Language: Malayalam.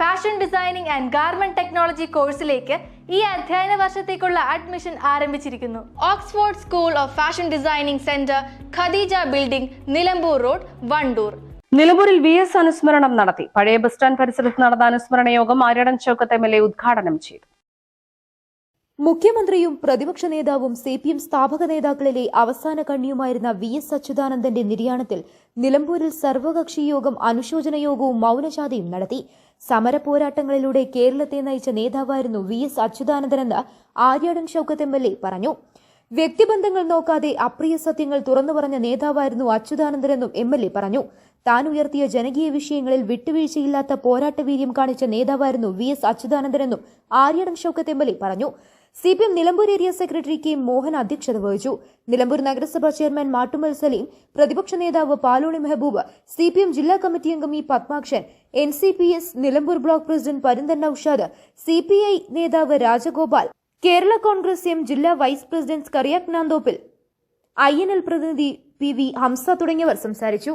Fashion designing and garment technology കോഴ്സിലേക്ക് ഈ അധ്യയന വർഷത്തേക്കുള്ള അഡ്മിഷൻ ആരംഭിച്ചിരിക്കുന്നു. Oxford school of fashion designing centre Khadija building Nilambur road Wandoor. നിലമ്പൂരിൽ വി എസ് അനുസ്മരണം നടത്തി. പഴയ ബസ് സ്റ്റാൻഡ് പരിസരത്ത് നടന്ന അനുസ്മരണ യോഗം Aryadan Shoukath M L A ഉദ്ഘാടനം ചെയ്തു. മുഖ്യമന്ത്രിയും പ്രതിപക്ഷ നേതാവും സി പി എം സ്ഥാപക നേതാക്കളിലെ അവസാന കണ്ണിയുമായിരുന്ന വി എസ് അച്യുതാനന്ദന്റെ നിര്യാണത്തിൽ നിലമ്പൂരിൽ സർവകക്ഷി യോഗം അനുശോചന യോഗവും മൗനശാതയും നടത്തി. സമര പോരാട്ടങ്ങളിലൂടെ കേരളത്തെ നയിച്ച നേതാവായിരുന്നു V S അച്യുതാനന്ദനെന്ന് Aryadan Shoukath M L A പറഞ്ഞു. വ്യക്തിബന്ധങ്ങൾ നോക്കാതെ അപ്രിയ സത്യങ്ങൾ തുറന്നു പറഞ്ഞ നേതാവായിരുന്നു അച്യുതാനന്ദനെന്നും എം എൽ എ പറഞ്ഞു. താൻ ഉയർത്തിയ ജനകീയ വിഷയങ്ങളിൽ വിട്ടുവീഴ്ചയില്ലാത്ത പോരാട്ടവീര്യം കാണിച്ച നേതാവായിരുന്നു വി എസ് അച്യുതാനന്ദനെന്നും ആര്യടം ഷൌക്കത്ത് പറഞ്ഞു. C P M Nilambur area secretary K Mohan അധ്യക്ഷത വഹിച്ചു. നിലമ്പൂർ നഗരസഭാ ചെയർമാൻ മാട്ടുമൽ സലീം പ്രതിപക്ഷ നേതാവ് Paloli Mehboob C P M ജില്ലാ കമ്മിറ്റി അംഗം E Padmakshan N C P S Nilambur block president Parunthan Noushad C P I നേതാവ് രാജഗോപാൽ കേരള കോൺഗ്രസ് എം ജില്ലാ vice president Scaria Nanthoppil I N L പ്രതിനിധി പി വി ഹംസ തുടങ്ങിയവർ സംസാരിച്ചു.